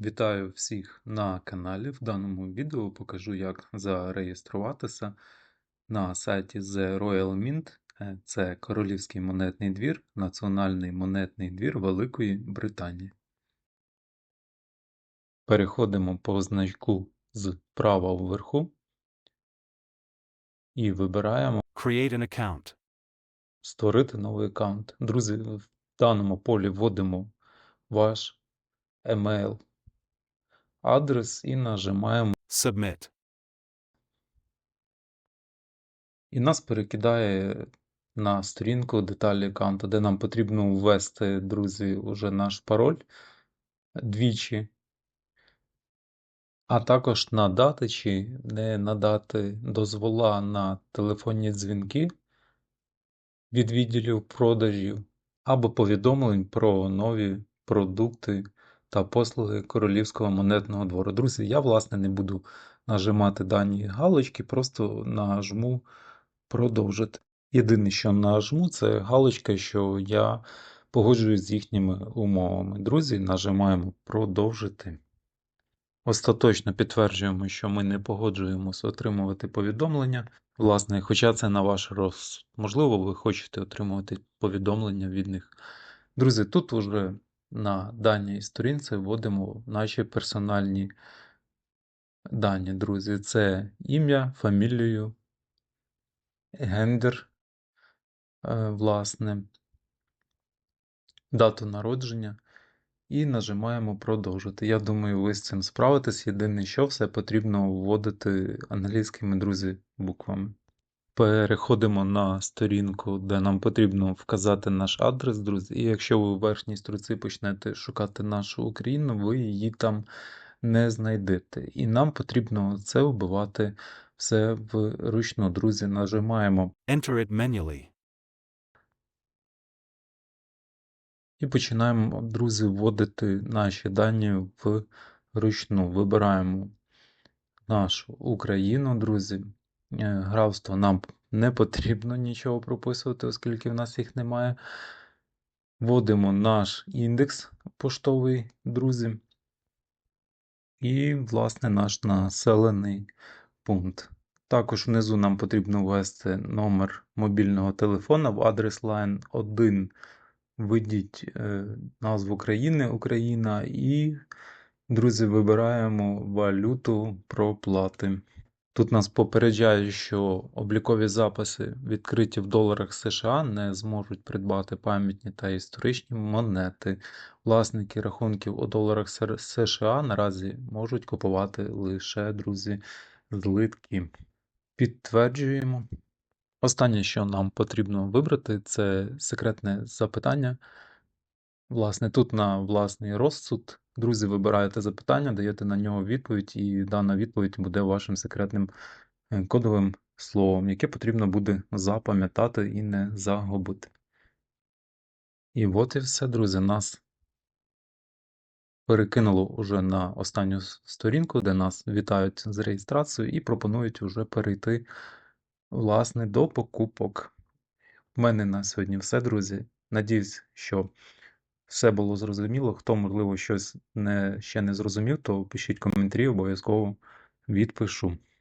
Вітаю всіх на каналі. В даному відео покажу, як зареєструватися на сайті The Royal Mint. Е, Це Королівський монетний двір, Національний монетний двір Великої Британії. Переходимо по значку зправа вверху і вибираємо Create an account. Створити новий аккаунт. Друзі, в даному полі вводимо ваш емейл, адрес і нажимаємо. Submit. І нас перекидає на сторінку деталі аккаунту, де нам потрібно ввести, друзі, уже наш пароль двічі, а також надати чи не надати дозвола на телефонні дзвінки від відділів продажів або повідомлень про нові продукти та послуги Королівського монетного двору. Друзі, я, власне, не буду нажимати дані галочки, просто нажму продовжити. Єдине, що нажму, це галочка, що я погоджуюсь з їхніми умовами. Друзі, нажимаємо продовжити. Остаточно підтверджуємо, що ми не погоджуємося отримувати повідомлення. Власне, хоча це на ваш роз... Можливо, ви хочете отримувати повідомлення від них. Друзі, тут вже на даній сторінці вводимо наші персональні дані. Друзі, це ім'я, фамілію, гендер, е, власне, дату народження. І нажимаємо продовжити. Я думаю, ви з цим справитесь. Єдине, що все потрібно вводити англійськими друзі буквами. Переходимо на сторінку, де нам потрібно вказати наш адрес, друзі. І якщо ви в верхній строці почнете шукати нашу Україну, ви її там не знайдете. І нам потрібно це вбивати все вручну, друзі. Нажимаємо Enter it manually. І починаємо, друзі, вводити наші дані вручну. Вибираємо нашу Україну, друзі. Е, Графство нам не потрібно нічого прописувати, оскільки в нас їх немає. Вводимо наш індекс поштовий, друзі. І, власне, наш населений пункт. Також внизу нам потрібно ввести номер мобільного телефона в адрес line 1 Введіть е, назву країни Україна і, друзі, вибираємо валюту проплати. Тут нас попереджає, що облікові записи, відкриті в доларах США, не зможуть придбати пам'ятні та історичні монети. Власники рахунків у доларах США наразі можуть купувати лише, друзі, злитки. Підтверджуємо. Останнє, що нам потрібно вибрати, це секретне запитання. Власне, тут на власний розсуд, друзі, вибираєте запитання, даєте на нього відповідь, і дана відповідь буде вашим секретним е, кодовим словом, яке потрібно буде запам'ятати і не загубити. І от і все, друзі, нас перекинуло уже на останню сторінку, де нас вітають з реєстрацією і пропонують уже перейти, власне, до покупок. У мене на сьогодні все, друзі. Надіюсь, що все було зрозуміло. Хто, можливо, щось не, ще не зрозумів, то пишіть коментарі, обов'язково відпишу.